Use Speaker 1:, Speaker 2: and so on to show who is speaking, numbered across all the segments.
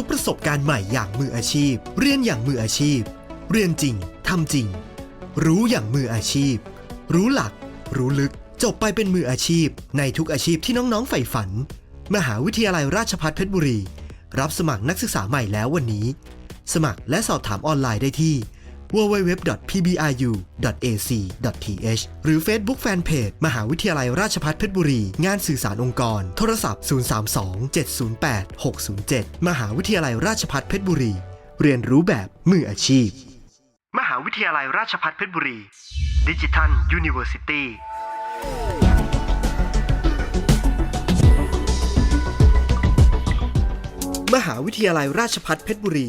Speaker 1: ทุกประสบการณ์ใหม่อย่างมืออาชีพ เรียนอย่างมืออาชีพ เรียนจริงทำจริง รู้อย่างมืออาชีพ รู้หลัก รู้ลึก จบไปเป็นมืออาชีพ ในทุกอาชีพที่น้องๆใฝ่ฝัน มหาวิทยาลัยราชภัฏเพชรบุรี รับสมัครนักศึกษาใหม่แล้ววันนี้ สมัครและสอบถามออนไลน์ได้ที่ www.pbru.ac.th หรือ Facebook Fanpage มหาวิทยาลัยราชภัฏเพชรบุรี งานสื่อสารองค์กร โทรศัพท์ 032 708 607 มหาวิทยาลัยราชภัฏเพชรบุรี เรียนรู้แบบมืออาชีพ มหาวิทยาลัยราชภัฏเพชรบุรีดิจิทัลยูนิเวอร์ซิตี้มหาวิทยาลัยราชภัฏเพชรบุรี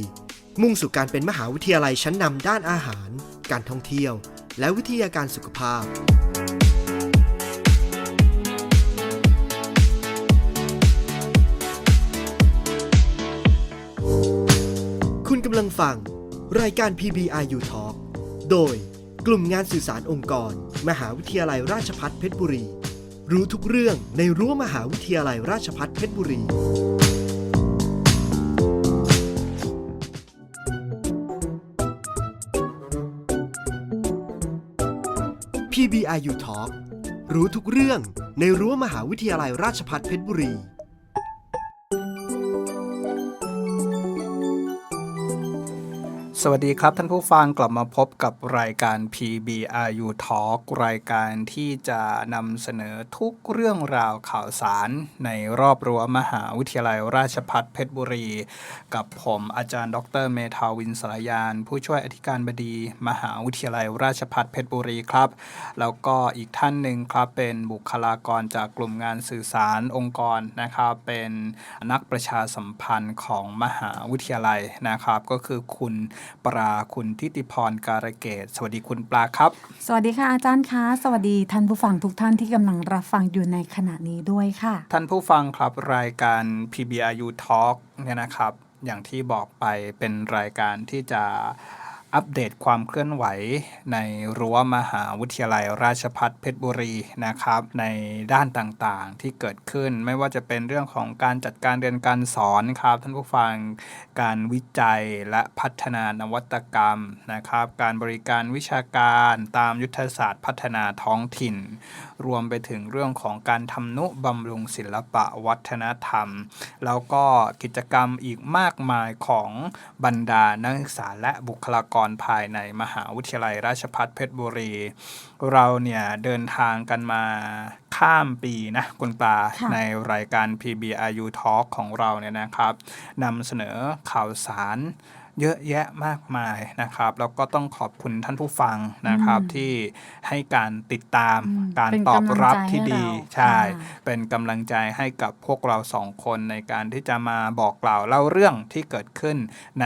Speaker 1: มุ่งสู่การเป็นมหาวิทยาลัยชั้นนำด้านอาหาร การท่องเที่ยว และวิทยาการสุขภาพ คุณกำลังฟัง รายการ PBRU Talk โดยกลุ่มงานสื่อสารองค์กร มหาวิทยาลัยราชภัฏเพชรบุรี รู้ทุกเรื่องในรั้วมหาวิทยาลัยราชภัฏเพชรบุรี PBRU Talk รู้ทุกเรื่องในรั้วมหาวิทยาลัยราชพัฒเพชรบุรี
Speaker 2: สวัสดีครับท่านผู้ฟังกลับมาพบกับรายการ PBRU Talk รายการที่จะนำเสนอทุกเรื่องราวข่าวสารในรอบรั้วมหาวิทยาลัยราชภัฏเพชรบุรี กับผมอาจารย์ ดรเมธาวินสารยาน ผู้ช่วยอธิการบดี มหาวิทยาลัยราชภัฏเพชรบุรีครับ แล้วก็อีกท่านหนึ่งครับเป็นบุคลากรจากกลุ่มงานสื่อสารองค์กรนะครับเป็นนักประชาสัมพันธ์ของมหาวิทยาลัยนะครับ ก็คือคุณปราคุณทิติพรการะเกต สวัสดีคุณปลาครับ
Speaker 3: สวัสดีค่ะอาจารย์คะ สวัสดีท่านผู้ฟังทุกท่านที่กำลังรับฟังอยู่ในขณะนี้ด้วยค่ะ
Speaker 2: ท่านผู้ฟังครับรายการ PBRU Talk เนี่ยนะครับ อย่างที่บอกไปเป็นรายการที่จะ อัปเดตความเคลื่อนไหวในรั้วมหาวิทยาลัยราชภัฏเพชรบุรีนะครับ ในด้านต่างๆที่เกิดขึ้นไม่ว่าจะเป็นเรื่องของการจัดการเรียนการสอนครับ ท่านผู้ฟังการวิจัยและพัฒนานวัตกรรมนะครับ การบริการวิชาการตามยุทธศาสตร์พัฒนาท้องถิ่น รวมไปถึงเรื่องของการทำนุบำรุงศิลปะวัฒนธรรม แล้วก็กิจกรรมอีกมากมายของบรรดานักศึกษาและบุคลากรภายในมหาวิทยาลัยราชพัฒเพชรบุรี เราเนี่ยเดินทางกันมาข้ามปีนะคุณปลาในรายการ PBRU Talk ของเราเนี่ยนะครับนำเสนอข่าวสาร เยอะแยะมากมายนะครับ แล้วก็ต้องขอบคุณท่านผู้ฟังนะครับ
Speaker 3: อืม
Speaker 2: ที่ให้การติดตาม
Speaker 3: อืม
Speaker 2: การ
Speaker 3: เป็น
Speaker 2: ตอบรับ
Speaker 3: กำลังใจ
Speaker 2: ที่
Speaker 3: ให้
Speaker 2: ดี
Speaker 3: เรา
Speaker 2: ใช่
Speaker 3: ค่ะ
Speaker 2: เป็นกำลังใจให้กับพวกเราสองคนในการที่จะมาบอกกล่าวเล่าเรื่องที่เกิดขึ้นใน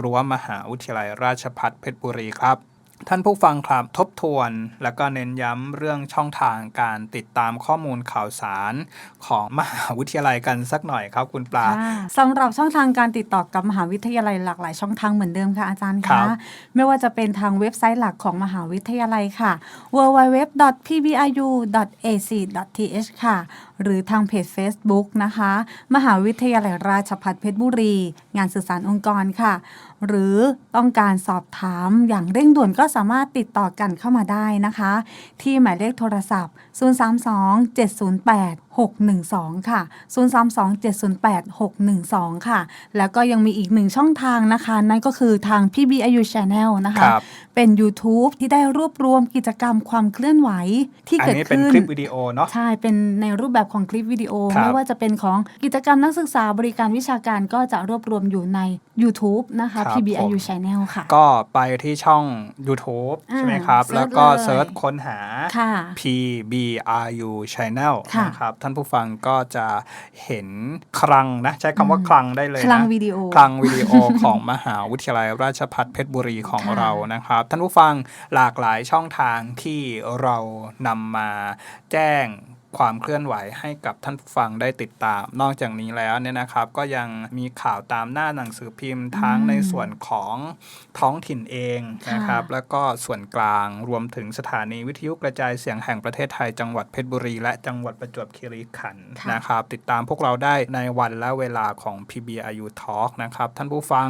Speaker 2: รั้วมหาวิทยาลัยราชภัฏเพชรบุรีครับ ท่านผู้ฟังครับทบทวน แล้วก็เน้นย้ำเรื่องช่องทางการติดตามข้อมูลข่าวสารของมหาวิทยาลัยกันสักหน่อยครับคุณปลา
Speaker 3: ค่ะสำหรับช่องทางการติดต่อกับมหาวิทยาลัยหลากหลายช่องทางเหมือนเดิมค่ะอาจารย์
Speaker 2: ครั
Speaker 3: คะ
Speaker 2: บ
Speaker 3: ไม่ว่าจะเป็นทางเว็บไซต์หลักของมหาวิทยาลัยค่ะ www.pbru.ac.th ค่ะ หรือทางเพจ Facebook นะคะ มหาวิทยาลัยราชภัฏเพชรบุรี งานสื่อสารองค์กรค่ะ หรือต้องการสอบถามอย่างเร่งด่วนก็สามารถติดต่อกันเข้ามาได้นะคะ ที่หมายเลขโทรศัพท์032 708 612 ค่ะ 032 708 612 ค่ะ แล้วก็ยังมีอีกหนึ่งช่องทางนะคะ นั่นก็คือทาง PBIU Channel นะคะ
Speaker 2: ครับ
Speaker 3: เป็น YouTube ที่ได้รวบรวมกิจกรรมความเคลื่อนไหวที่
Speaker 2: อัน
Speaker 3: เกิด
Speaker 2: นี้เป็น
Speaker 3: ขึ้น
Speaker 2: คลิปวิดีโอเนาะ
Speaker 3: ใช่ เป็นในรูปแบบของคลิปวิดีโอ
Speaker 2: ครับ
Speaker 3: ไม่ว่าจะเป็นของกิจกรรมนักศึกษาบริการวิชาการก็จะรวบรวมอยู่ใน YouTube นะคะ
Speaker 2: ครับ
Speaker 3: PBIU
Speaker 2: ผม
Speaker 3: Channel ค่ะ
Speaker 2: ก็ไปที่ช่อง YouTube
Speaker 3: อ่า
Speaker 2: ใช่ไหมครับ
Speaker 3: เสิร์ช
Speaker 2: แล้วก็
Speaker 3: เลย
Speaker 2: เซิร์ชค้นหา
Speaker 3: ค่ะ
Speaker 2: PBRU Channel
Speaker 3: ค่ะ
Speaker 2: นะครับท่านผู้ฟังก็จะเห็นคลังนะใช้คำว่าคลังได้เลย
Speaker 3: คลัง
Speaker 2: นะ
Speaker 3: วิดีโอ
Speaker 2: คลังวิดีโอของมหาวิทยาลัยราชภัฏเพชรบุรีของ
Speaker 3: ค่ะ
Speaker 2: เรานะครับ ท่านผู้ฟังหลากหลายช่องทางที่เรานำมาแจ้ง ความเคลื่อนไหวให้กับท่านผู้ฟังได้ติดตาม นอกจากนี้แล้วเนี่ยนะครับก็ยังมีข่าวตามหน้าหนังสือพิมพ์ทั้งในส่วนของท้องถิ่นเองนะครับแล้วก็ส่วนกลางรวมถึงสถานีวิทยุกระจายเสียงแห่งประเทศไทยจังหวัดเพชรบุรี และจังหวัดประจวบคีรีขันธ์
Speaker 3: ค่ะ
Speaker 2: นะครับติดตามพวกเราได้ในวันและเวลาของ PBRU Talk นะครับท่านผู้ฟัง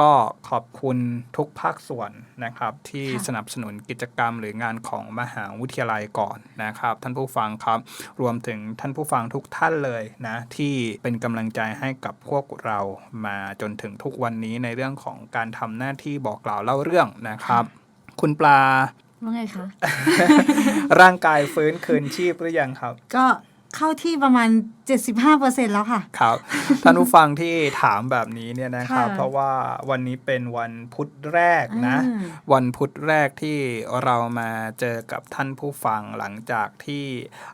Speaker 2: ก็ขอบคุณทุกภาคส่วนนะครับที่
Speaker 3: ค่ะ
Speaker 2: สนับสนุนกิจกรรมหรืองานของมหาวิทยาลัยก่อนนะครับ ท่านผู้ฟังครับ รวมถึงท่านผู้ฟังทุกท่านเลยนะที่เป็นกำลังใจให้กับพวกเรามาจนถึงทุกวันนี้ในเรื่องของการทำหน้าที่บอกกล่าวเล่าเรื่องนะครับ คุณปลา
Speaker 3: ว่าไงคะ
Speaker 2: ร่างกายฟื้นคืนชีพหรือยังครับ
Speaker 3: ก็ เข้าที่ประมาณ 75%แล้วค่ะ
Speaker 2: ครับ ท่านผู้ฟังที่ถามแบบนี้เนี่ยนะครับ
Speaker 3: ค่ะ
Speaker 2: เพราะว่าวันนี้เป็นวันพุธแรกนะ
Speaker 3: อ่า
Speaker 2: วันพุธแรกที่เรามาเจอกับท่านผู้ฟังหลังจากที่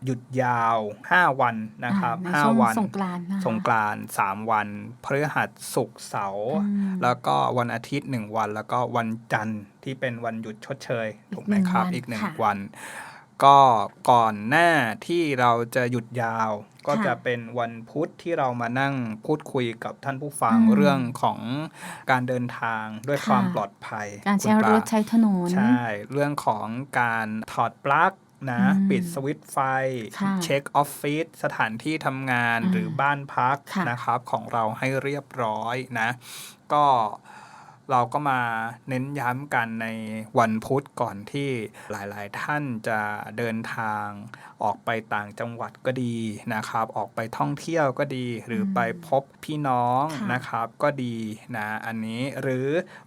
Speaker 2: หยุดยาว 5 วันนะครับ
Speaker 3: อ่าในช่วง
Speaker 2: 5วัน
Speaker 3: สงกรานต์นะคะ
Speaker 2: สงกรานต์3วันพฤหัสศุกร์เสาร์
Speaker 3: อืม
Speaker 2: แล้วก็วันอาทิตย์ 1 วันแล้วก็วันจันทร์ที่เป็นวันหยุดชดเชยถูกไหมครับ
Speaker 3: อี
Speaker 2: อีก
Speaker 3: กหนึ่
Speaker 2: หนึ่ง
Speaker 3: งวัน
Speaker 2: วัน ก็ก่อนหน้าที่เราจะหยุดยาว ก็
Speaker 3: ค่ะ
Speaker 2: จะเป็นวันพุธที่เรามานั่งพูดคุยกับท่านผู้ฟัง
Speaker 3: อืม
Speaker 2: เรื่องของการเดินทางด้วย
Speaker 3: ค่ะ
Speaker 2: ความปลอดภัย
Speaker 3: การใช้
Speaker 2: คุณป
Speaker 3: ร
Speaker 2: ล
Speaker 3: ถใช้ถนน
Speaker 2: ใช่ เรื่องของการถอดปลั๊กนะ
Speaker 3: อืม
Speaker 2: ปิดสวิตช์ไฟ
Speaker 3: ค่ะ
Speaker 2: เช็คออฟฟิศสถานที่ทำงาน
Speaker 3: อ่า
Speaker 2: หรือบ้านพัก
Speaker 3: ค่ะ
Speaker 2: นะครับของเราให้เรียบร้อยนะ ก็ เราก็มาเน้นย้ำกันในวันพุธก่อนที่หลายๆ ท่านจะเดินทางออกไปต่างจังหวัดก็ดีนะครับ ออกไปท่องเที่ยวก็ดี หรืออ
Speaker 3: ม
Speaker 2: ไปพบพี่น้อง
Speaker 3: ค่ะ
Speaker 2: นะครับก็ดีนะอันนี้หรือ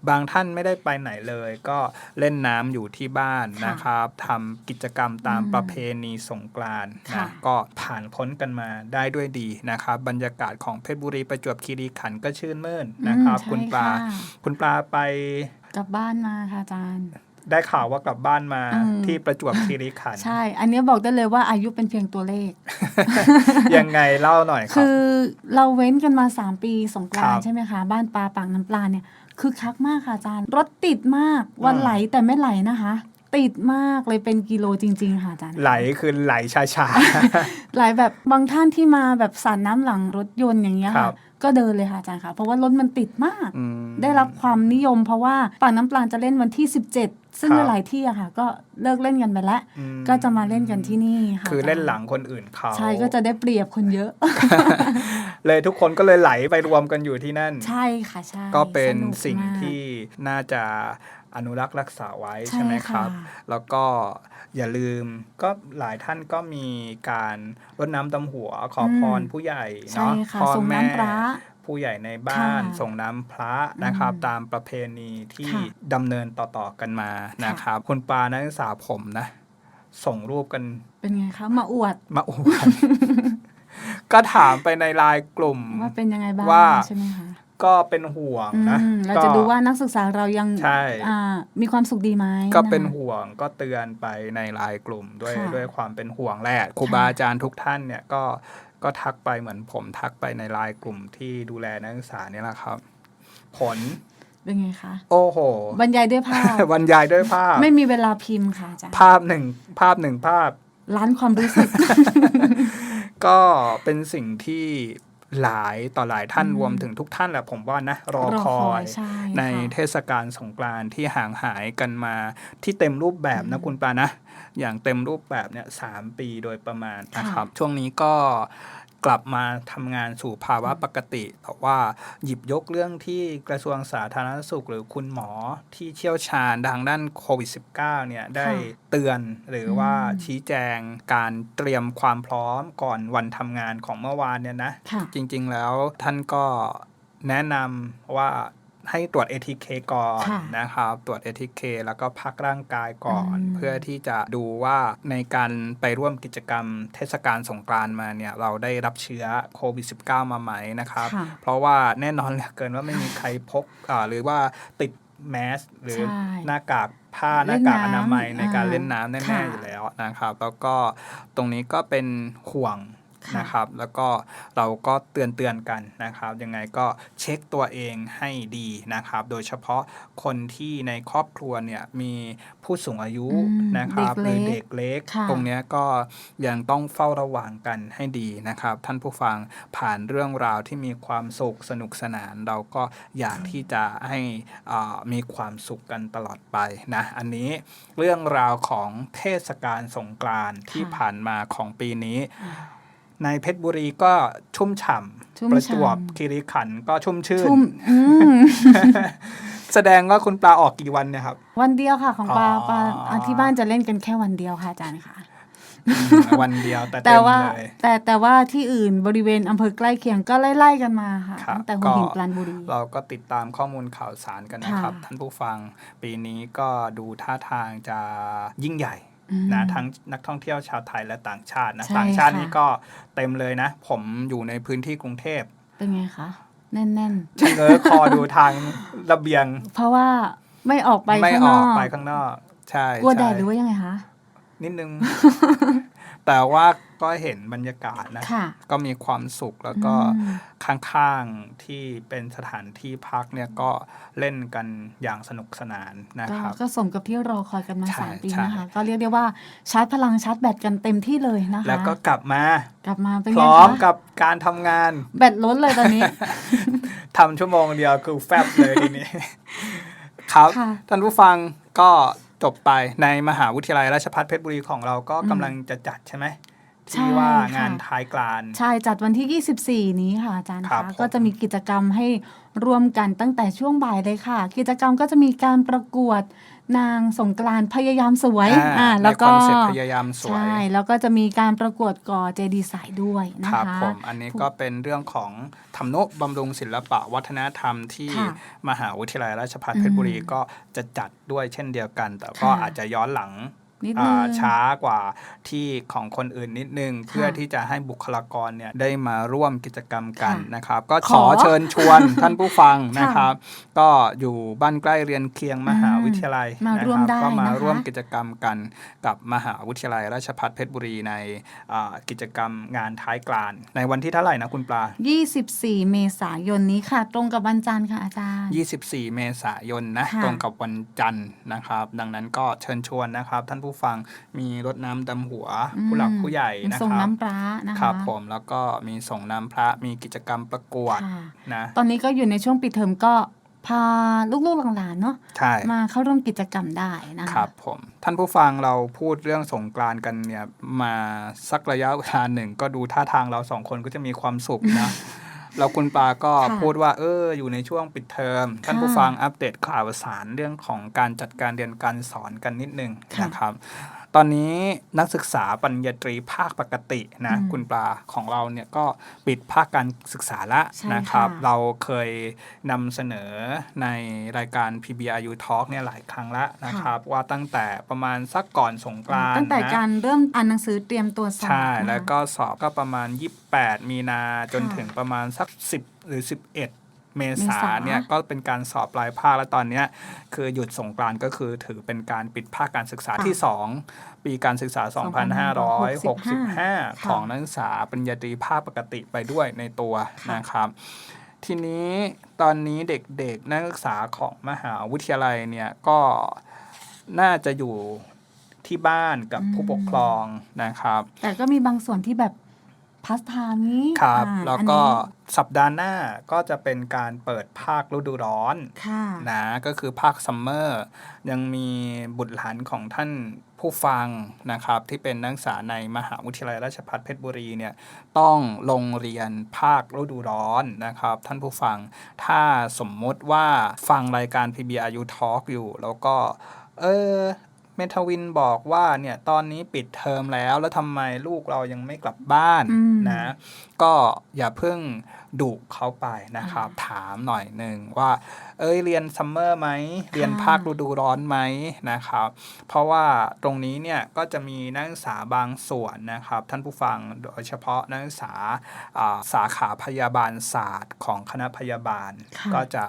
Speaker 2: บางท่านไม่ได้ไปไหนเลย ก็เล่นน้ำอยู่ที่บ้าน
Speaker 3: ค่ะ
Speaker 2: นะครับทำกิจกรรมตาม
Speaker 3: อืม
Speaker 2: ประเพณีสงกรานต์
Speaker 3: ค่ะ
Speaker 2: นะก็ผ่านพ้นกันมาได้ด้วยดีนะครับ บรรยากาศของเพชรบุรีประจวบคีรีขันธ์ก็ชื่นมื่นนะครับ
Speaker 3: อืม
Speaker 2: คุณปลา
Speaker 3: ใช่ค่ะ
Speaker 2: คุณปลาไป
Speaker 3: กลับบ้านมาค่ะอาจารย์
Speaker 2: ได้ข่าวว่ากลับบ้านมา
Speaker 3: อืม
Speaker 2: ที่ประจวบคีรีขันธ์
Speaker 3: ใช่ อันนี้บอกได้เลยว่าอายุเป็นเพียงตัวเลข
Speaker 2: ยังไงเล่าหน่อยครับ
Speaker 3: คือเราเว้นกันมา 3 ปีสงกราน
Speaker 2: ครั
Speaker 3: ต์
Speaker 2: บ
Speaker 3: ใช่ไหมคะ บ้านปลาปากน้ำปลาเนี่ยคือคักมากค่ะอาจารย์ รถติดมากวัน
Speaker 2: อืม
Speaker 3: ไหลแต่ไม่ไหลนะคะ ติดมากเลยเป็นกิโลจริง ๆ ค่ะอาจารย์
Speaker 2: ไหลคือไหลช้า
Speaker 3: ไหลแบบบางท่านที่มาแบบสาดน้ำหลังรถยนต์อย่างเงี้ย
Speaker 2: ครั
Speaker 3: ค่ะ
Speaker 2: บ
Speaker 3: ก็เดินเลยค่ะอาจารย์ค่ะเพราะว่ารถมันติดมาก
Speaker 2: ๆอืม
Speaker 3: ได้รับความนิยมเพราะว่าปากน้ำปลาจะเล่นวันที่ 17 ซึ่ง
Speaker 2: ครับ
Speaker 3: หลายๆที่อะค่ะ ก็เลิกเล่นกันไปแล้ว
Speaker 2: อืม
Speaker 3: ก็จะมาเล่นกันที่นี่ค่ะ
Speaker 2: คือเล่นหลังคนอื่นเขา
Speaker 3: ใช่ก็จะได้เปรียบคนเยอะ
Speaker 2: เลยทุกคนก็เลยไหลไปรวมกันอยู่ที่นั่น
Speaker 3: ใช่ค่ะใช่
Speaker 2: ก็เป็น
Speaker 3: นุก
Speaker 2: สิ่ง
Speaker 3: มาก
Speaker 2: ที่น่าจะ อนุรักษ์รักษาไว้
Speaker 3: ใช่
Speaker 2: ใช่ไหมครับ
Speaker 3: ค่ะ
Speaker 2: แล้วก็อย่าลืมก็หลายท่านก็มีการรดน้ำดำหัวขอพรผู้ใหญ่
Speaker 3: ใช่
Speaker 2: เนาะ
Speaker 3: ค่ะ
Speaker 2: พ่อ
Speaker 3: ส่ง
Speaker 2: แม่
Speaker 3: น้ำพระ
Speaker 2: ผู้ใหญ่ในบ้าน
Speaker 3: ค่ะ
Speaker 2: ส่งน้ำพระนะครับ
Speaker 3: อืม
Speaker 2: ตามประเพณีที่
Speaker 3: ค่ะ
Speaker 2: ดำเนินต่อๆกันมานะครับ คุณปานักศึกษาผมนะ ส่งรูปกัน
Speaker 3: เป็นไงคะมาอวด
Speaker 2: มาอวดก็ถามไปในไลน์กลุ่ม
Speaker 3: ว่าเป็นยังไงบ้าง
Speaker 2: ว่า
Speaker 3: ใช่ไหมคะ
Speaker 2: ก็เป็นห่วง
Speaker 3: อื
Speaker 2: นะ
Speaker 3: มเราจะดูว่านักศึกษาเรายัง
Speaker 2: ใช่
Speaker 3: อ่ามีความสุขดีไหม
Speaker 2: ก็เป็น
Speaker 3: นะคะ
Speaker 2: ห่วงก็เตือนไปในไลน์กลุ่มด้วย
Speaker 3: ค่ะ
Speaker 2: ด้วยความเป็นห่วงแหละครู
Speaker 3: ค่ะ
Speaker 2: บาอาจารย์ทุกท่านเนี่ยก็ก็ทักไปเหมือนผมทักไปในไลน์กลุ่มที่ดูแลนักศึกษาเนี่ยแหละครับ ผล
Speaker 3: เป็นไงคะ
Speaker 2: โอ้โห
Speaker 3: บรรยายด้วยภาพ
Speaker 2: บรรยายด้วยภาพ
Speaker 3: ไม่มีเวลาพิมพ์ค่ะอาจารย์
Speaker 2: ภาพหนึ่งภาพหนึ่งภาพ
Speaker 3: ล้านความรู้สึก
Speaker 2: ก็เป็นสิ่งที่ หลายต่อหลายท่าน
Speaker 3: อืม
Speaker 2: รวมถึงทุกท่านแหละผมว่านะ รอ
Speaker 3: รอ
Speaker 2: ค
Speaker 3: ค
Speaker 2: อ
Speaker 3: อย
Speaker 2: ย
Speaker 3: ใช่
Speaker 2: ใน
Speaker 3: ค่ะ
Speaker 2: เทศกาลสงกรานต์ที่ห่างหายกันมาที่เต็มรูปแบบนะคุณปานะ อย่างเต็มรูปแบบเนี่ยสามปีโดยประมาณนะครับ ช่วงนี้ก็ กลับมาทำงานสู่ภาวะปกติแต่ว่าหยิบยกเรื่องที่กระทรวงสาธารณสุข หรือคุณหมอที่เชี่ยวชาญทางด้านโควิด -19 เนี่ยได้เตือนหรือว่าชี้แจงการเตรียมความพร้อมก่อนวันทำงานของเมื่อวานเนี่ยนะ
Speaker 3: ค่ะ
Speaker 2: จริง ๆ แล้วท่านก็แนะนำว่า ให้ตรวจ ATK ก่อน
Speaker 3: ค่ะ
Speaker 2: นะครับ ตรวจ ATK แล้วก็พักร่างกายก่อน
Speaker 3: อืม
Speaker 2: เพื่อที่จะดูว่าในการไปร่วมกิจกรรมเทศกาลสงกรานต์มาเนี่ยเราได้รับเชื้อโควิด -19 มาไหมนะครับ
Speaker 3: ค่ะ
Speaker 2: เพราะว่าแน่นอนเหลือเกินว่าไม่มีใครพกอ่าหรือว่าติดแมสหรือ
Speaker 3: ใช่
Speaker 2: หน้ากากผ้าห
Speaker 3: เล่
Speaker 2: น้านกาก
Speaker 3: น้ำ
Speaker 2: อนามัยในการ
Speaker 3: อ่า
Speaker 2: เล่นน้ำแน่
Speaker 3: ค่ะ
Speaker 2: ๆอยู่แล้วนะครับ แล้วก็ตรงนี้ก็เป็นห่วง
Speaker 3: ค่ะ
Speaker 2: นะครับ แล้วก็เราก็เตือนเตือนๆกันนะครับยังไงก็เช็คตัวเองให้ดีนะครับ โดยเฉพาะคนที่ในครอบครัวเนี่ยมีผู้สูงอายุ
Speaker 3: อืม
Speaker 2: นะครับห
Speaker 3: เด็
Speaker 2: รื
Speaker 3: ก
Speaker 2: อ
Speaker 3: เล็ก
Speaker 2: เด็กเล็ก
Speaker 3: ค่ะ
Speaker 2: ตรงเนี้ยก็ยังต้องเฝ้าระวังกันให้ดีนะครับ ท่านผู้ฟังผ่านเรื่องราวที่มีความสุขสนุกสนาน เราก็อยากที่จะให้อ่ามีความสุขกันตลอดไปนะอันนี้เรื่องราวของเทศกาลสงกรานต์ที่ผ่านมาของปีนี้ ในเพชรบุรีก็ชุ่มฉ่
Speaker 3: ชุ่มำ
Speaker 2: ประจวบ
Speaker 3: ฉ่ำ
Speaker 2: คีรีขันธ์ก็ชุ่มชื่น
Speaker 3: ชุ่มอืม
Speaker 2: แสดงว่าคุณปลาออกกี่วันเนี่ยครับ
Speaker 3: วันเดียวค่ะของปลา
Speaker 2: อ๋อ
Speaker 3: ปลาอะที่บ้านจะเล่นกันแค่วันเดียวค่ะอาจารย์ค่ะ
Speaker 2: อืมวันเดียวแต่
Speaker 3: แต่
Speaker 2: เต็ม
Speaker 3: ว่า
Speaker 2: เลย
Speaker 3: แต่แต่ว่าที่อื่นบริเวณอำเภอใกล้เคียงก็ไล่ๆกันมาค่ะ
Speaker 2: ครับ
Speaker 3: ตั้งแต่หัวหิน
Speaker 2: ก็
Speaker 3: ปราณบุรี
Speaker 2: เราก็ติดตามข้อมูลข่าวสารกันนะครับ
Speaker 3: ค่ะ
Speaker 2: ท่านผู้ฟังปีนี้ก็ดูท่าทางจะยิ่งใหญ่
Speaker 3: อืม
Speaker 2: นะทั้งนักท่องเที่ยวชาวไทยและต่างชาตินะ
Speaker 3: ใช่
Speaker 2: ต่างชาติ
Speaker 3: ค่ะ
Speaker 2: นี่ก็เต็มเลยนะ ผมอยู่ในพื้นที่กรุงเทพ
Speaker 3: เป็นไงคะแน่น
Speaker 2: ชะเง้อคอดูทางระเบียง
Speaker 3: ๆเพราะว่าไม่ออกไป
Speaker 2: ไม่
Speaker 3: ข้าง
Speaker 2: อนอ
Speaker 3: อกก
Speaker 2: ไปข้างนอก ใช่
Speaker 3: กลัวแดด
Speaker 2: ใช่
Speaker 3: หรือว่ายังไงคะ
Speaker 2: นิดนึง แต่ว่าก็เห็นบรรยากาศนะ
Speaker 3: ค่ะ
Speaker 2: ก็มีความสุขแล้วก็
Speaker 3: อืม
Speaker 2: ข้างๆที่เป็นสถานที่พักเนี่ยก็เล่นกันอย่างสนุกสนานนะ
Speaker 3: ก็
Speaker 2: ครับ
Speaker 3: ก็สมกับที่รอคอยกันมา
Speaker 2: ใช่
Speaker 3: สามปี
Speaker 2: ใช่
Speaker 3: นะคะ ก็เรียกได้ว่าชาร์จพลังชาร์จแบตกันเต็มที่เลยนะคะ
Speaker 2: แล้วก็กลับมา
Speaker 3: กลับมาเป็น
Speaker 2: พ
Speaker 3: ไง
Speaker 2: ร้อม
Speaker 3: คะ
Speaker 2: กับการทำงาน
Speaker 3: แบตล้นเลยตอนนี้
Speaker 2: ทำชั่วโมงเดียวคือแฟบเลยทีนี้ ครับ
Speaker 3: ค่ะ
Speaker 2: ท่านผู้ฟังก็ จบไปในมหาวิทยาลัยราชภัฏเพชรบุรีของเราก็
Speaker 3: อืม
Speaker 2: กำลังจะจัดใช่ไหม
Speaker 3: ใช่
Speaker 2: ที่ว่า
Speaker 3: ค่ะ
Speaker 2: งานท้ายกลาน
Speaker 3: ใช่ จัดวันที่ 24 นี้ค่ะอาจารย์
Speaker 2: ครั
Speaker 3: คะ
Speaker 2: บผม
Speaker 3: ก็จะมีกิจกรรมให้ร่วมกันตั้งแต่ช่วงบ่ายเลยค่ะ กิจกรรมก็จะมีการประกวด นางสงกรานต์พยายามสวย
Speaker 2: อ่า
Speaker 3: อ่า
Speaker 2: ใน
Speaker 3: แล้ว
Speaker 2: ค
Speaker 3: ก็
Speaker 2: อนเซ็ปต์พยายามสวย
Speaker 3: ใช่แล้วก็จะมีการประกวดก่อเจดีสายด้วยนะ
Speaker 2: ครับ
Speaker 3: คะ
Speaker 2: ผมอันนี้ก็เป็นเรื่องของทำนุบำรุงศิลปะวัฒนธรรมที่
Speaker 3: ค่ะ
Speaker 2: มหาวิทยาลัยราชภัฏเพชรบุรี
Speaker 3: อืม
Speaker 2: ก็จะจัดด้วยเช่นเดียวกัน แต่ก็
Speaker 3: ค่ะ
Speaker 2: อาจจะย้อนหลัง
Speaker 3: นิด
Speaker 2: อ่า
Speaker 3: นึง
Speaker 2: ช้ากว่าที่ของคนอื่นนิดนึง เพื่อที่จะให้บุคลากรเนี่ยได้มาร่วมกิจกรรมกัน
Speaker 3: ค่ะ
Speaker 2: นะครับ ก็
Speaker 3: ข
Speaker 2: ข
Speaker 3: อ
Speaker 2: อเชิญชวนท่านผู้ฟัง
Speaker 3: ค่ะ
Speaker 2: นะครับ ก็อยู่บ้านใกล้เรียนเคียงมหาวิทยาลัย
Speaker 3: มา
Speaker 2: นะ
Speaker 3: ร่วม
Speaker 2: ครับ
Speaker 3: ได้
Speaker 2: ก็มา
Speaker 3: นะคะ
Speaker 2: ร่วมกิจกรรมกันกับมหาวิทยาลัยราชภัฏเพชรบุรีในอ่ากิจกรรมงานท้ายกลาน ในวันที่เท่าไหร่นะคุณปลา
Speaker 3: 24 เมษายนนี้ค่ะ ตรงกับวันจันทร์ค่ะอาจารย์
Speaker 2: 24 เมษายนนะ
Speaker 3: ค่ะ
Speaker 2: ตรงกับวันจันทร์นะครับ ดังนั้นก็เชิญชวนนะครับท่านผู้ฟังมีรถน้ำดำหัว
Speaker 3: อืม
Speaker 2: ผู้หลักผู้ใหญ่นะ
Speaker 3: ส่ง
Speaker 2: ครับ
Speaker 3: น้ำปลานะคะ
Speaker 2: ครับผมแล้วก็มีส่งน้ำพระมีกิจกรรมประกวด
Speaker 3: ค่ะ
Speaker 2: นะ
Speaker 3: ตอนนี้ก็อยู่ในช่วงปิดเทอมก็พาลูกๆหลานๆเนาะ
Speaker 2: ใช่
Speaker 3: มาเข้าร่วมกิจกรรมได้นะคะ
Speaker 2: ครับผมท่านผู้ฟังเราพูดเรื่องสงกรานต์กันเนี่ยมาสักระยะเวลาหนึ่งก็ดูท่าทางเราสองคนก็จะมีความสุขนะ แล้วคุณปาก็
Speaker 3: ค่ะ
Speaker 2: พูดว่าเอออยู่ในช่วงปิดเทอมท่านผู้ฟังอัปเดตข่าวสารเรื่องของการจัดการเรียนการสอนกันนิดนึง
Speaker 3: ค่ะ
Speaker 2: นะครับ ตอนนี้นักศึกษาปริญญาตรีภาคปกตินะ
Speaker 3: อืม
Speaker 2: คุณปลาของเราเนี่ยก็ปิดภาคการศึกษาละ
Speaker 3: ใช่
Speaker 2: นะครับ
Speaker 3: ค่ะ
Speaker 2: เราเคยนำเสนอในรายการ PBRU Talk เนี่ยหลายครั้งแล้วนะครับ ว่าตั้งแต่ประมาณสักก่อนสงกรานต์
Speaker 3: ตั้งแต่
Speaker 2: นะ
Speaker 3: การเริ่มอ่านหนังสือเตรียมตัวสอบ
Speaker 2: ใช่
Speaker 3: นะคะ
Speaker 2: แล้วก็สอบก็ประมาณ 28 มีนาจน
Speaker 3: ค่ะ
Speaker 2: ถึงประมาณสัก 10 หรือ 11 เมษา
Speaker 3: เมษา
Speaker 2: เนี่ยก็เป็นการสอบปลายภาคแล้วตอนเนี้ยคือหยุดสงกรานต์ก็คือถือเป็นการปิดภาคการศึกษาที่ 2 ปีการศึกษา 2565 ของนักศึกษาปริญญาตรีภาคปกติไปด้วยในตัวนะครับ ทีนี้ตอนนี้เด็กๆนักศึกษาของมหาวิทยาลัยเนี่ยก็น่าจะอยู่ที่บ้านกับผู้ปกครองนะครับ
Speaker 3: แต่ก็มีบางส่วนที่แบบ พาสทามนี้
Speaker 2: ครับ
Speaker 3: อ่า
Speaker 2: แล้ว
Speaker 3: อัน
Speaker 2: ก็
Speaker 3: นี้
Speaker 2: สัปดาห์หน้าก็จะเป็นการเปิดภาคฤดูร้อน
Speaker 3: ค่ะ
Speaker 2: นะก็คือภาคซัมเมอร์ยังมีบุตรหลานของท่านผู้ฟังนะครับ ที่เป็นนักศึกษาในมหาวิทยาลัยราชภัฏเพชรบุรีเนี่ยต้องลงเรียนภาคฤดูร้อนนะครับ ท่านผู้ฟังถ้าสมมติว่าฟังรายการ PBRU Talk อยู่ แล้วก็เออ เมทาวินบอกว่าเนี่ยตอนนี้ปิดเทอมแล้ว แล้วทำไมลูกเรายังไม่กลับบ้าน
Speaker 3: อืม
Speaker 2: นะ ก็อย่าเพิ่งดุเขาไปนะครับ ถามหน่อยหนึ่งว่า เอ้ยเรียนซัมเมอร์ไหมเรียนภาคฤดูร้อนไหมนะครับ เพราะว่าตรงนี้เนี่ยก็จะมีนักศึกษาบางส่วนนะครับ ท่านผู้ฟังโดยเฉพาะนักศึกษาอ่าสาขาพยาบาลศาสตร์ของคณะพยาบาล
Speaker 3: ค่ะ
Speaker 2: ก็จะ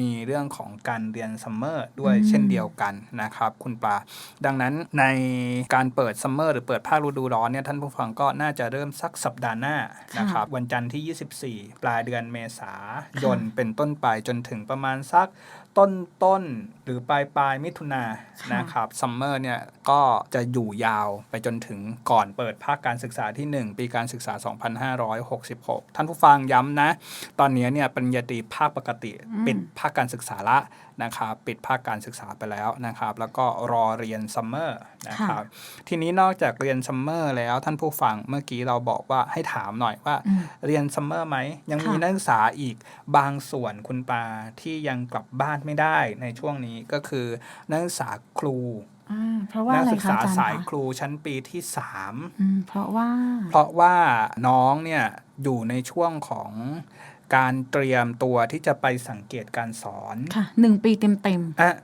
Speaker 2: มีเรื่องของการเรียนซัมเมอร์ด้วย
Speaker 3: อืม
Speaker 2: เช่นเดียวกันนะครับ คุณปลาดังนั้นในการเปิดซัมเมอร์หรือเปิดภาคฤดูร้อนเนี่ยท่านผู้ฟังก็น่าจะเริ่มสักสัปดาห์หน้านะครับ วันจันทร์ที่ 24 ปลายเดือนเมษายนเป็นต้นไปจนถึงประมาณสักต้นต้น หรือปลายปลายมิถุนา
Speaker 3: ค่ะ
Speaker 2: นะครับซัมเมอร์เนี่ยก็จะอยู่ยาวไปจนถึงก่อนเปิดภาคการศึกษาที่ 1 ปีการศึกษา 2566 ท่านผู้ฟังย้ำนะ ตอนนี้เนี่ยปริญญาตรีภาคปกติปิดภาคการศึกษาละนะครับปิดภาคการศึกษาไปแล้วนะครับ แล้วก็รอเรียนซัมเมอร์นะครับ ทีนี้นอกจากเรียนซัมเมอร์แล้วท่านผู้ฟังเมื่อกี้เราบอกว่าให้ถามหน่อยว่า
Speaker 3: อืม
Speaker 2: เรียนซัมเมอร์ไหม ยังมี
Speaker 3: ค่ะ
Speaker 2: นักศึกษาอีกบางส่วนคุณปาที่ยังกลับบ้านไม่ได้ในช่วงนี้ก็คือนักศึกษาครู
Speaker 3: อ่าเพราะว่า
Speaker 2: นั
Speaker 3: อะไร
Speaker 2: ศึก
Speaker 3: คะ
Speaker 2: ษา
Speaker 3: อาจารย์
Speaker 2: สาย
Speaker 3: คะ
Speaker 2: ครูชั้นปีที่สาม
Speaker 3: อืมเพราะว่า
Speaker 2: เพราะว่าน้องเนี่ยอยู่ในช่วงของการเตรียมตัวที่จะไปสังเกตการสอน
Speaker 3: ค่ะหนึ่งปีเต็มเต็ม
Speaker 2: อะ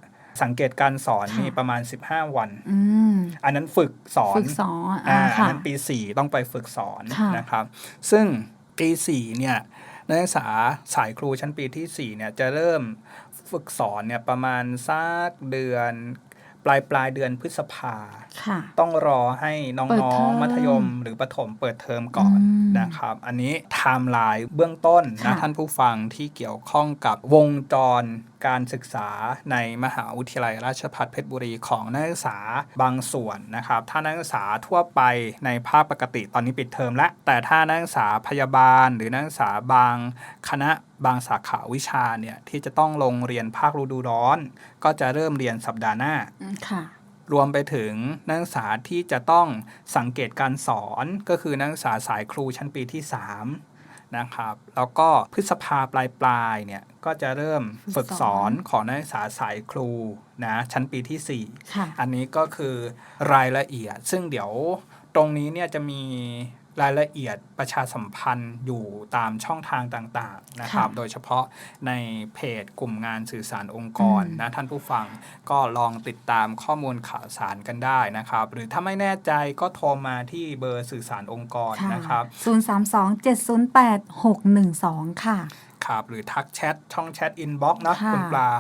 Speaker 2: สังเกตการสอน
Speaker 3: ค่ะ
Speaker 2: นี่ประมาณ 15 วัน
Speaker 3: ๆอืม
Speaker 2: อันนั้นฝึกสอน
Speaker 3: ฝึกสอน
Speaker 2: อ่า
Speaker 3: อ่า
Speaker 2: อัน
Speaker 3: ค่ะ
Speaker 2: นั้นปี 4 ต้องไปฝึกสอน
Speaker 3: ค่ะ
Speaker 2: นะครับ ซึ่งปี4เนี่ยนักศึกษาสายครูชั้นปีที่4เนี่ยจะเริ่ม ฝึกสอนเนี่ยประมาณสักเดือน ปลายปลายเดือนพฤษภา
Speaker 3: ค่ะ
Speaker 2: ต้องรอให้
Speaker 3: เปิด
Speaker 2: น้อ
Speaker 3: เทองม
Speaker 2: ๆ มัธยม หรือประถมเปิดเทอมก่อน
Speaker 3: อืม
Speaker 2: นะครับ อันนี้ไทม์ไลน์เบื้องต้นนะ
Speaker 3: ค่ะ
Speaker 2: ท่านผู้ฟังที่เกี่ยวข้องกับวงจรการศึกษาในมหาวิทยาลัยราชภัฏเพชรบุรีของนักศึกษาบางส่วนนะครับ ถ้านักศึกษาทั่วไปในภาคปกติตอนนี้ปิดเทอมแล้วแต่ถ้านักศึกษาพยาบาล หรือนักศึกษาบางคณะ บางสาขาวิชาเนี่ยที่จะต้องลงเรียนภาคฤดูร้อน ก็จะเริ่มเรียนสัปดาห์หน้า
Speaker 3: อืมค่ะ
Speaker 2: รวมไปถึงนักศึกษาที่จะต้องสังเกตการสอนก็คือนักศึกษาสายครูชั้นปีที่ 3 นะครับ แล้วก็พฤษภาปลายปลายๆเนี่ยก็จะเริ่มฝึกสอนของนักศึกษาสายครูนะชั้นปีที่
Speaker 3: ค่ะ
Speaker 2: 4อันนี้ก็คือรายละเอียด ซึ่งเดี๋ยวตรงนี้เนี่ยจะมี รายละเอียดประชาสัมพันธ์อยู่ตามช่องทางต่างๆนะครับ
Speaker 3: ค่ะ
Speaker 2: โดยเฉพาะในเพจกลุ่มงานสื่อสารองค์กร
Speaker 3: อืม
Speaker 2: นะท่านผู้ฟังก็ลองติดตามข้อมูลข่าวสารกันได้นะครับ หรือถ้าไม่แน่ใจก็โทรมาที่เบอร์สื่อสารองค์กร
Speaker 3: ค่ะ
Speaker 2: นะครับ
Speaker 3: ศูนย์สามสองเจ็ดศูนย์แปดหกหนึ่งสองค่ะ
Speaker 2: ครับหรือทักแชทช่องแชทอินบ็อกซ์นะ
Speaker 3: ค่ะ
Speaker 2: คุณปลา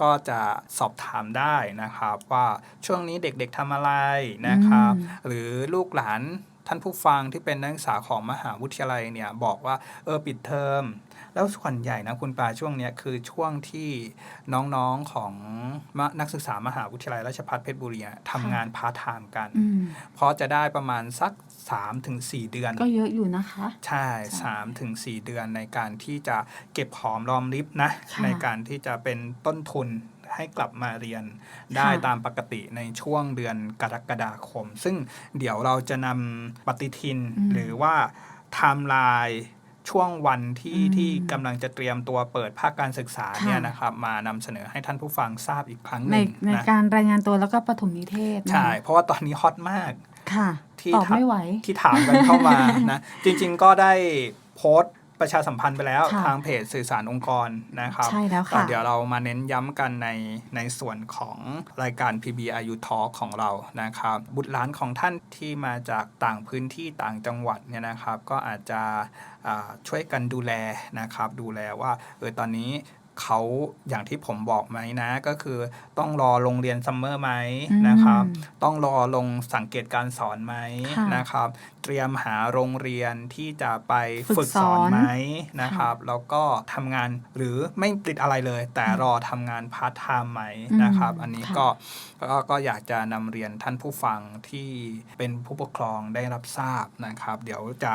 Speaker 2: ก็จะสอบถามได้นะครับ ว่าช่วงนี้เด็กๆทำอะไรนะครับ หรือลูกหลาน ท่านผู้ฟังที่เป็นนักศึกษาของมหาวิทยาลัยเนี่ยบอกว่าเออปิดเทอม แล้วส่วนใหญ่นะคุณปลาช่วงเนี้ยคือช่วงที่น้องๆของมะนักศึกษามหาวิทยาลัยราชภัฏเพชรบุรีอะทำงานพาร์ทไทม์กัน
Speaker 3: อืม
Speaker 2: เพราะจะได้ประมาณสัก3-4เดือน
Speaker 3: ก็เยอะอยู่นะคะ
Speaker 2: ใช่สามถึงสี่เดือนในการที่จะเก็บหอมรอมริบนะ
Speaker 3: ค่ะ
Speaker 2: ในการที่จะเป็นต้นทุน ให้กลับมาเรียนได้
Speaker 3: ค่ะ
Speaker 2: ตามปกติในช่วงเดือนกรกฎาคม ซึ่งเดี๋ยวเราจะนำปฏิทิน
Speaker 3: อืม
Speaker 2: หรือว่าไทม์ไลน์ช่วงวันที่
Speaker 3: อืม
Speaker 2: ที่กำลังจะเตรียมตัวเปิดภาคการศึกษา
Speaker 3: ค่ะ
Speaker 2: เนี่ยนะครับมานำเสนอให้ท่านผู้ฟังทราบอีกครั้งห
Speaker 3: ใน
Speaker 2: นึ่ง
Speaker 3: ใน
Speaker 2: นะ
Speaker 3: การรายงานตัวแล้วก็ปฐมนิเทศนะ
Speaker 2: ใช่เพราะว่าตอนนี้ฮอตมาก
Speaker 3: ค่ะ
Speaker 2: ที่
Speaker 3: ตอบ
Speaker 2: ทำ
Speaker 3: ไม่ไหว
Speaker 2: ที่ถามกันเข้ามานะจริง ๆ ก็ได้โพสต์ ประชาสัมพันธ์ไปแล้ว
Speaker 3: ค่ะ
Speaker 2: ทางเพจสื่อสารองค์กรนะครับ
Speaker 3: ใช่แล้วค่ะ
Speaker 2: แต่เดี๋ยวเรามาเน้นย้ำกันในในส่วนของรายการ PBRU Talk ของเรานะครับ บุตรหลานของท่านที่มาจากต่างพื้นที่ต่างจังหวัดเนี่ยนะครับ ก็อาจจะอ่าช่วยกันดูแลนะครับ ดูแลว่าเออตอนนี้ เขาอย่างที่ผมบอกไหมนะ ก็คือต้องรอโรงเรียนซัมเมอร์ไหมนะครับ
Speaker 3: อืม
Speaker 2: ต้องรอลงสังเกตการสอนไหม
Speaker 3: ค่ะ
Speaker 2: นะครับ เตรียมหาโรงเรียนที่จะไป
Speaker 3: ฝึ
Speaker 2: ฝึ
Speaker 3: ก
Speaker 2: ก
Speaker 3: ส
Speaker 2: ส
Speaker 3: อ
Speaker 2: อนนไหมนะครับ แล้วก็ทำงานหรือไม่ติดอะไรเลย แต่รอทำงานพาร์ทไทม์ไหมนะครับ
Speaker 3: อืม
Speaker 2: อันนี้
Speaker 3: ค่ะ
Speaker 2: ก็ก็ก็อยากจะนำเรียนท่านผู้ฟังที่เป็นผู้ปกครองได้รับทราบนะครับ เดี๋ยวจะ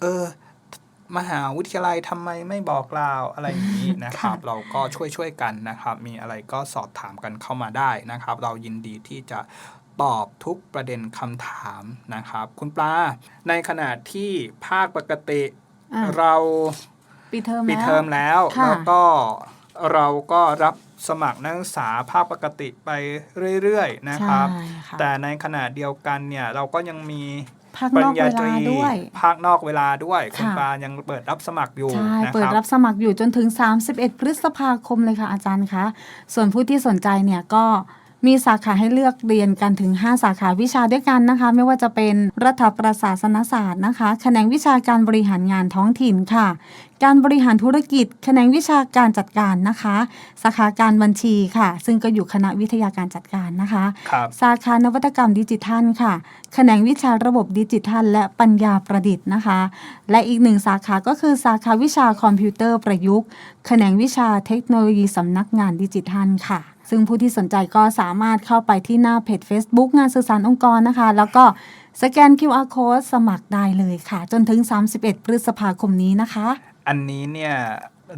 Speaker 2: เออ มหาวิทยาลัยทำไมไม่บอกกล่าวอะไรอย่างนี้นะครับ เราก็ช่วยช่วยๆกันนะครับ มีอะไรก็สอบถามกันเข้ามาได้นะครับ เรายินดีที่จะตอบทุกประเด็นคำถามนะครับ คุณปลา ในขณะที่ภาคปกติ
Speaker 3: อะ
Speaker 2: เรา
Speaker 3: ปิดเทอม
Speaker 2: ปิด
Speaker 3: แล้ว
Speaker 2: เทอมแล้ว
Speaker 3: ค่ะ
Speaker 2: แล้วก็เราก็รับสมัครนักศึกษาภาคปกติไปเรื่อยๆนะครับ
Speaker 3: ใช่ค่ะ
Speaker 2: แต่ในขณะเดียวกันเนี่ยเราก็ยังมี
Speaker 3: ภาค
Speaker 2: ป
Speaker 3: น
Speaker 2: ริ
Speaker 3: อก
Speaker 2: ญญา
Speaker 3: เว
Speaker 2: ต
Speaker 3: ลา
Speaker 2: รี
Speaker 3: ด้วย
Speaker 2: ภาคนอกเวลาด้วยคุณ
Speaker 3: ค่ะ
Speaker 2: ปายังเปิดรับสมัครอยู่
Speaker 3: ใช่
Speaker 2: นะ
Speaker 3: เปิ
Speaker 2: ค
Speaker 3: ด
Speaker 2: รับ
Speaker 3: รับสมัครอยู่จนถึง 31 พฤษภาคมเลยค่ะอาจารย์คะ ส่วนผู้ที่สนใจเนี่ยก็ มีสาขาให้เลือกเรียนกันถึง 5 สาขาวิชาด้วยกันนะคะ ไม่ว่าจะเป็นรัฐประศาสนศาสตร์นะคะ แขนงวิชาการบริหารงานท้องถิ่นค่ะ การบริหารธุรกิจ แขนงวิชาการจัดการนะคะ สาขาการบัญชีค่ะ ซึ่งก็อยู่คณะวิทยาการจัดการนะคะ
Speaker 2: ครับ
Speaker 3: สาขานวัตกรรมดิจิทัลค่ะ แขนงวิชาระบบดิจิทัล และปัญญาประดิษฐ์นะคะ และอีกหนึ่งสาขาก็คือสาขาวิชาคอมพิวเตอร์ประยุกต์ แขนงวิชาเทคโนโลยีสำนักงานดิจิทัลค่ะ ซึ่งผู้ที่สนใจก็สามารถเข้าไปที่หน้าเพจ Facebook งานสื่อสารองค์กรนะคะ แล้วก็สแกน QR code สมัครได้เลยค่ะ จนถึง 31 พฤษภาคมนี้นะคะ
Speaker 2: อันนี้เนี่ย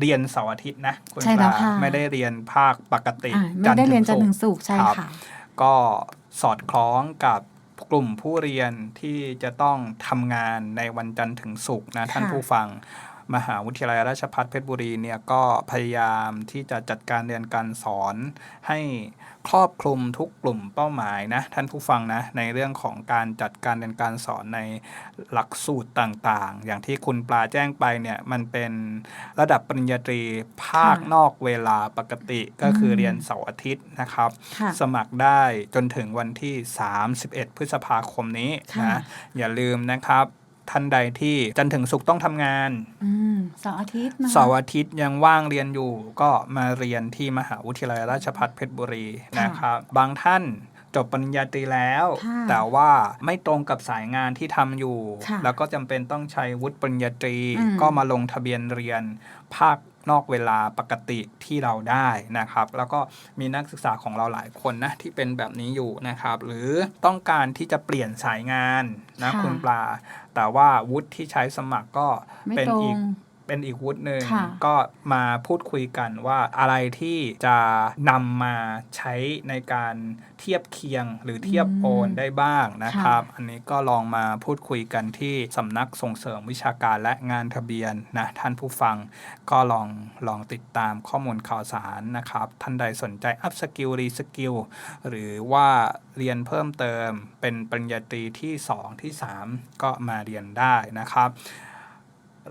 Speaker 2: เรียนเสาร์อาทิตย์นะคุณ
Speaker 3: ใช่แล้ว
Speaker 2: ปลา
Speaker 3: ค่ะ
Speaker 2: ไม่ได้เรียนภาคปกติ
Speaker 3: อ่าไม่ได้เรียนจันทร์ถึง
Speaker 2: ศุก
Speaker 3: สุกร์ใช่
Speaker 2: รับ
Speaker 3: ค่ะ
Speaker 2: ก็สอดคล้องกับกลุ่มผู้เรียนที่จะต้องทำงานในวันจันทร์ถึงศุกร์นะท่านผู้ฟัง มหาวิทยาลัยราชภัฏเพชรบุรีเนี่ยก็พยายามที่จะจัดการเรียนการสอนให้ครอบคลุมทุกกลุ่มเป้าหมายนะท่านผู้ฟังนะในเรื่องของการจัดการเรียนการสอนในหลักสูตรต่างๆ อย่างที่คุณปลาแจ้งไปเนี่ยมันเป็นระดับปริญญาตรีภาค
Speaker 3: ค่ะ
Speaker 2: นอกเวลาปกติก็คือ
Speaker 3: ม
Speaker 2: เรียนเสาร์อาทิตย์นะครับ
Speaker 3: ค่ะ
Speaker 2: สมัครได้จนถึงวันที่ 31 พฤษภาคมนี้
Speaker 3: ค่ะ
Speaker 2: นะอย่าลืมนะครับ ท่านใดที่จันทร์ถึงศุกร์ต้องทำงาน
Speaker 3: อืมเสาร์อาทิตย์นะคะ
Speaker 2: เสาร์อาทิตย์ยังว่างเรียนอยู่ก็มาเรียนที่มหาวิทยาลัยราชภัฏเพชรบุรี
Speaker 3: ค่ะ
Speaker 2: นะครับ บางท่านจบปริญญาตรีแล้ว
Speaker 3: ค่ะ
Speaker 2: แต่ว่าไม่ตรงกับสายงานที่ทำอยู่
Speaker 3: ค่ะ
Speaker 2: แล้วก็จำเป็นต้องใช้วุฒิปริญญาตรี
Speaker 3: อืม
Speaker 2: ก็มาลงทะเบียนเรียนภาค นอกเวลาปกติที่เราได้นะครับ แล้วก็มีนักศึกษาของเราหลายคนนะที่เป็นแบบนี้อยู่นะครับ หรือต้องการที่จะเปลี่ยนสายงานนะ
Speaker 3: คุ
Speaker 2: ณปลา แต่ว่าวุฒิที่ใช้สมัครก็เป็นอีก เป็นอีกวุฒิหนึ่ง
Speaker 3: ค่ะ
Speaker 2: ก็มาพูดคุยกันว่าอะไรที่จะนำมาใช้ในการเทียบเคียงหรือเทียบโอนได้บ้างนะครับ อันนี้ก็ลองมาพูดคุยกันที่สำนักส่งเสริมวิชาการและงานทะเบียนนะท่านผู้ฟังก็ลองลองติดตามข้อมูลข่าวสารนะครับ ท่านใดสนใจอัพสกิลรีสกิลหรือว่าเรียนเพิ่มเติมเป็นปริญญาตรีที่ 2 ที่ 3 ก็มาเรียนได้นะครับ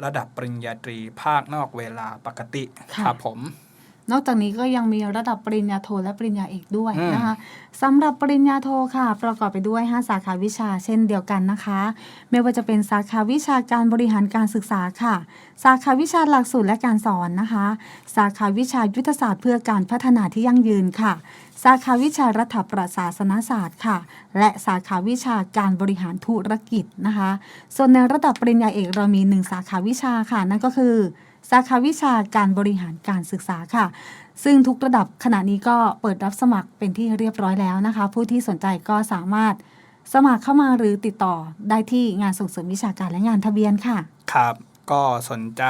Speaker 2: ระดับปริญญาตรีภาคนอกเวลาปกติ
Speaker 3: ค่ะ
Speaker 2: ครับผม
Speaker 3: นอกจากนี้ก็ยังมีระดับปริญญาโทและปริญญาเอกด้วย
Speaker 2: อืม
Speaker 3: นะคะสำหรับปริญญาโทค่ะ ประกอบไปด้วย 5 สาขาวิชาเช่นเดียวกันนะคะ ไม่ว่าจะเป็นสาขาวิชาการบริหารการศึกษาค่ะ สาขาวิชาหลักสูตรและการสอนนะคะ สาขาวิชายุทธศาสตร์เพื่อการพัฒนาที่ยั่งยืนค่ะ สาขาวิชารัฐประศาสนศาสตร์ค่ะ และสาขาวิชาการบริหารธุรกิจนะคะ ส่วนในระดับปริญญาเอกเรามีหนึ่งสาขาวิชาค่ะ นั่นก็คือ สาขาวิชาการบริหารการศึกษาค่ะ ซึ่งทุกระดับขณะนี้ก็เปิดรับสมัครเป็นที่เรียบร้อยแล้วนะคะ ผู้ที่สนใจก็สามารถสมัครเข้ามาหรือติดต่อได้ที่งานส่งเสริมวิชาการและงานทะเบียนค่ะ
Speaker 2: ครับ ก็สนใจ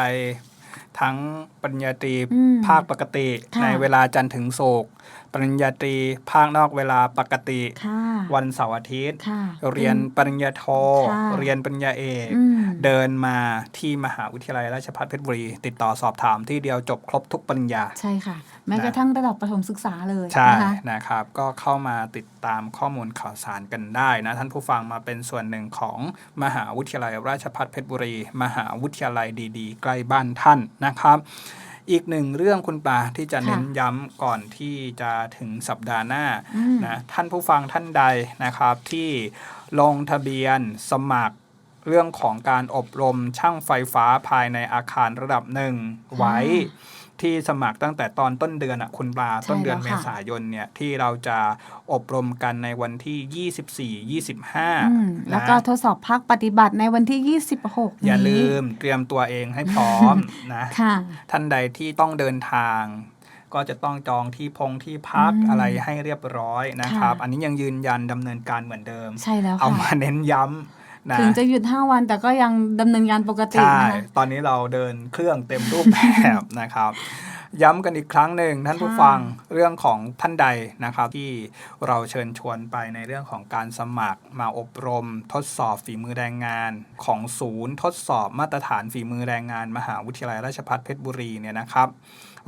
Speaker 2: ทั้งปริญญาตรี
Speaker 3: อืม
Speaker 2: ภาคปกติ
Speaker 3: ค่ะ
Speaker 2: ในเวลาจันทร์ถึงศุกร์ปริญญาตรีภาคนอกเวลาปกติ
Speaker 3: ค่ะ
Speaker 2: วันเสาร์อาทิตย์
Speaker 3: ค่ะ
Speaker 2: เรียนปริญญาโท
Speaker 3: ค่ะ
Speaker 2: เรียนปริญญาเอก
Speaker 3: อืม
Speaker 2: เดินมาที่มหาวิทยาลัยราชภัฏเพชรบุรี ติดต่อสอบถามที่เดียวจบครบทุกปริญญา
Speaker 3: ใช่ค่ะ แม้กระทั่งระดับประถมศึกษาเลย
Speaker 2: ใช่
Speaker 3: นะคะ
Speaker 2: นะครับ ก็เข้ามาติดตามข้อมูลข่าวสารกันได้นะ ท่านผู้ฟังมาเป็นส่วนหนึ่งของมหาวิทยาลัยราชภัฏเพชรบุรี มหาวิทยาลัยดี ๆ ใกล้บ้านท่านนะครับ อีกหนึ่งเรื่องคุณปลาที่จะ
Speaker 3: ค่ะ
Speaker 2: เน้นย้ำก่อนที่จะถึงสัปดาห์หน้า
Speaker 3: อืม
Speaker 2: นะท่านผู้ฟังท่านใดนะครับที่ลงทะเบียนสมัครเรื่องของการอบรมช่างไฟฟ้าภายในอาคารระดับหนึ่งไว้ ที่สมัครตั้งแต่ตอนต้นเดือนอะคุณปลา
Speaker 3: ใช่
Speaker 2: ต้นเดือน
Speaker 3: แล้ว
Speaker 2: เม
Speaker 3: ค่ะ
Speaker 2: ษายนเนี่ยที่เราจะอบรมกันในวันที่ 24
Speaker 3: อืม
Speaker 2: 25
Speaker 3: แล้ว
Speaker 2: นะ
Speaker 3: ก็ทดสอบภาคปฏิบัติในวันที่ 26
Speaker 2: อย่า
Speaker 3: นี้
Speaker 2: ลืมเตรียมตัวเองให้พร้อมนะ
Speaker 3: ค่ะ
Speaker 2: ท่านใดที่ต้องเดินทางก็จะต้องจองที่พงที่พัก
Speaker 3: อืม
Speaker 2: อะไรให้เรียบร้อยนะครับ
Speaker 3: ค่ะ
Speaker 2: อันนี้ยังยืนยันดำเนินการเหมือนเดิม
Speaker 3: ใช่แล้ว
Speaker 2: เอา
Speaker 3: ค่ะ
Speaker 2: มาเน้นย้ำ นะ
Speaker 3: ถึงจะหยุด 5 วันแต่ก็ยังดำเนินงานปกติ
Speaker 2: ใช่
Speaker 3: นะคะ
Speaker 2: ตอนนี้เราเดินเครื่องเต็มรูปแบบนะครับย้ำกันอีกครั้งหนึ่งท่านผู้
Speaker 3: ค่ะ
Speaker 2: ฟังเรื่องของท่านใดนะครับ ที่เราเชิญชวนไปในเรื่องของการสมัครมาอบรม ทดสอบฝีมือแรงงาน ของศูนย์ ทดสอบมาตรฐานฝีมือแรงงาน มหาวิทยาลัยราชภัฏเพชรบุรีเนี่ยนะครับ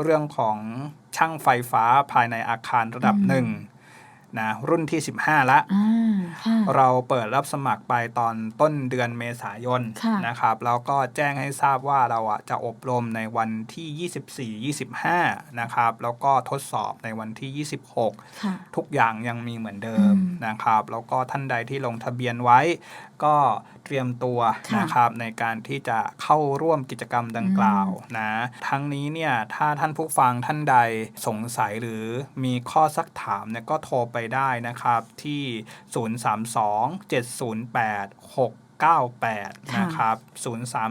Speaker 2: เรื่องของช่างไฟฟ้าภายในอาคารระดับ
Speaker 3: อืม
Speaker 2: หนึ่ง นะรุ่นที่ 15ละ
Speaker 3: อ่าค่ะ
Speaker 2: เราเปิดรับสมัครไปตอนต้นเดือนเมษายน
Speaker 3: ค่ะ
Speaker 2: นะครับ แล้วก็แจ้งให้ทราบว่าเราอะจะอบรมในวันที่ 24-25 นะครับ แล้วก็ทดสอบในวันที่ 26
Speaker 3: ค่ะ
Speaker 2: ทุกอย่างยังมีเหมือนเดิม
Speaker 3: อืม
Speaker 2: นะครับ แล้วก็ท่านใดที่ลงทะเบียนไว้ก็เตรียมตัว
Speaker 3: ค่ะ
Speaker 2: นะครับในการที่จะเข้าร่วมกิจกรรมดังกล่าวนะทั้งนี้เนี่ยถ้าท่านผู้ฟังท่านใดสงสัยหรือมีข้อสักถามเนี่ยก็โทรไปได้นะครับที่ 032 708 698นะครับ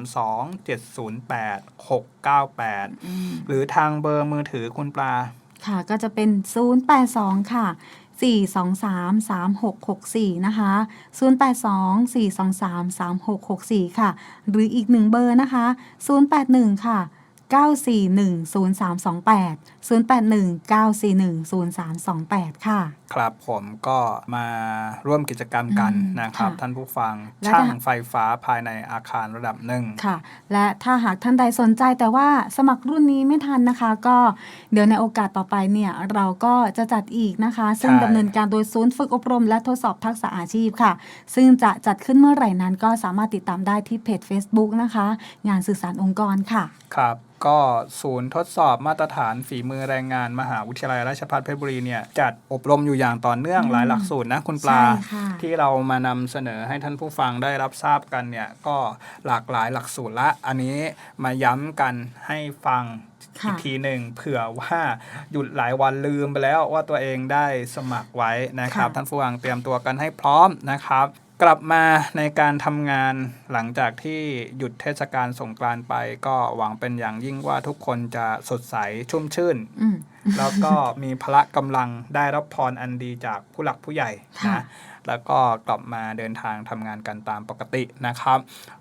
Speaker 2: 032 708 698
Speaker 3: อืม
Speaker 2: หรือทางเบอร์มือถือคุณปลา
Speaker 3: ค่ะ ก็จะเป็น 082 ค่ะ 423 3664 นะคะ 082 423 3664 ค่ะ หรืออีกหนึ่งเบอร์นะคะ 081 ค่ะ941 0328 081 941 0328 ค่ะ
Speaker 2: ครับผมก็มาร่วมกิจกรรมกัน
Speaker 3: อืม
Speaker 2: นะครับ
Speaker 3: ค่ะ
Speaker 2: ท่านผู้ฟัง
Speaker 3: แล้ว
Speaker 2: ช่าง
Speaker 3: ถ้า
Speaker 2: ไฟฟ้าภายในอาคารระดับหนึ่ง
Speaker 3: ค่ะ และถ้าหากท่านใดสนใจแต่ว่าสมัครรุ่นนี้ไม่ทันนะคะ ก็เดี๋ยวในโอกาสต่อไปเนี่ยเราก็จะจัดอีกนะคะ ซึ่ง
Speaker 2: ใช่
Speaker 3: ดำเนินการโดยศูนย์ฝึกอบรม และทดสอบทักษะอาชีพค่ะ ซึ่งจะจัดขึ้นเมื่อไหร่นั้นก็สามารถติดตามได้ที่เพจ Facebook นะคะ งานสื่อสารองค์กรค่ะ
Speaker 2: ครับก็ศูนย์ทดสอบมาตรฐานฝีมือแรงงานมหาวิทยาลัยราชภัฏเพชรบุรีเนี่ยจัดอบรมอยู่อย่างต่อเนื่อง
Speaker 3: อืม
Speaker 2: หลายหลักสูตรนะคุณปลา
Speaker 3: ใช่ค่ะ
Speaker 2: ที่เรามานำเสนอให้ท่านผู้ฟังได้รับทราบกันเนี่ยก็หลากหลายหลักสูตรละ อันนี้มาย้ำกันให้ฟัง
Speaker 3: ค่ะ
Speaker 2: อีกทีหนึ่งเผื่อว่าหยุดหลายวันลืมไปแล้วว่าตัวเองได้สมัครไว้นะครับ
Speaker 3: ค่ะ
Speaker 2: ท่านผู้ฟังเตรียมตัวกันให้พร้อมนะครับ กลับมาในการทำงานหลังจากที่หยุดเทศกาลสงกรานต์ไป ก็หวังเป็นอย่างยิ่งว่าทุกคนจะสดใสชุ่มชื่น
Speaker 3: อืม
Speaker 2: แล้วก็มีพละกำลังได้รับพรอันดีจากผู้หลักผู้ใหญ่
Speaker 3: ค่ะ
Speaker 2: นะ แล้วก็กลับมาเดินทางทำงานกันตามปกตินะครับ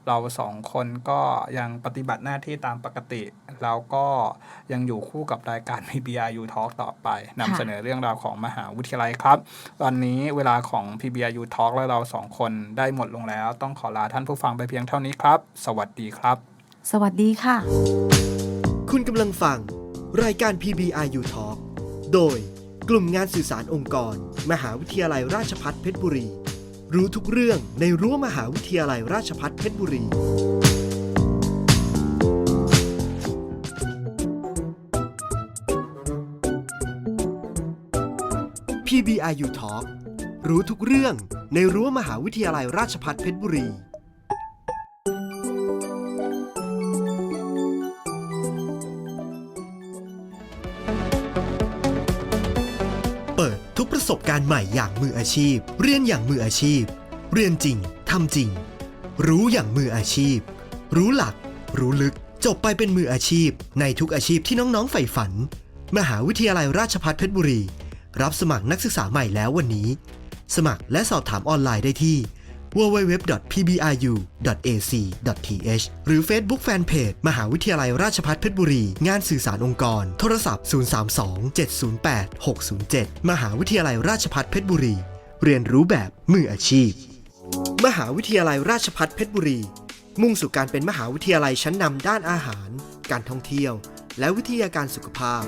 Speaker 2: เราสองคนก็ยังปฏิบัติหน้าที่ตามปกติ แล้วก็ยังอยู่คู่กับรายการ PBRU Talk ต่อไปนำเสนอเรื่องราวของมหาวิทยาลัยครับวันนี้เวลาของ PBRU Talk และเราสองคนได้หมดลงแล้ว ต้องขอลาท่านผู้ฟังไปเพียงเท่านี้ครับ สวัสดีครับ
Speaker 3: สวัสดีค่ะ
Speaker 1: คุณกำลังฟัง รายการ PBRU Talk โดย กลุ่มงานสื่อสารองค์กร มหาวิทยาลัยราชภัฏเพชรบุรี รู้ทุกเรื่องในรั้วมหาวิทยาลัยราชภัฏเพชรบุรี PBRU Talk รู้ทุกเรื่องในรั้วมหาวิทยาลัยราชภัฏเพชรบุรี สบการณ์ใหม่อย่างมืออาชีพ เรียนอย่างมืออาชีพ เรียนจริงทำจริง รู้อย่างมืออาชีพ รู้หลัก รู้ลึก จบไปเป็นมืออาชีพ ในทุกอาชีพที่น้องๆใฝ่ฝัน มหาวิทยาลัยราชภัฏเพชรบุรี รับสมัครนักศึกษาใหม่แล้ววันนี้ สมัครและสอบถามออนไลน์ได้ที่ www.pbru.ac.th หรือ Facebook Fanpage มหาวิทยาลัยราชภัฏเพชรบุรี งานสื่อสารองค์กร โทรศัพท์ 032 708 607 มหาวิทยาลัยราชภัฏเพชรบุรี เรียนรู้แบบมืออาชีพ มหาวิทยาลัยราชภัฏเพชรบุรี มุ่งสู่การเป็นมหาวิทยาลัยชั้นนำด้านอาหาร การท่องเที่ยว และวิทยาการสุขภาพ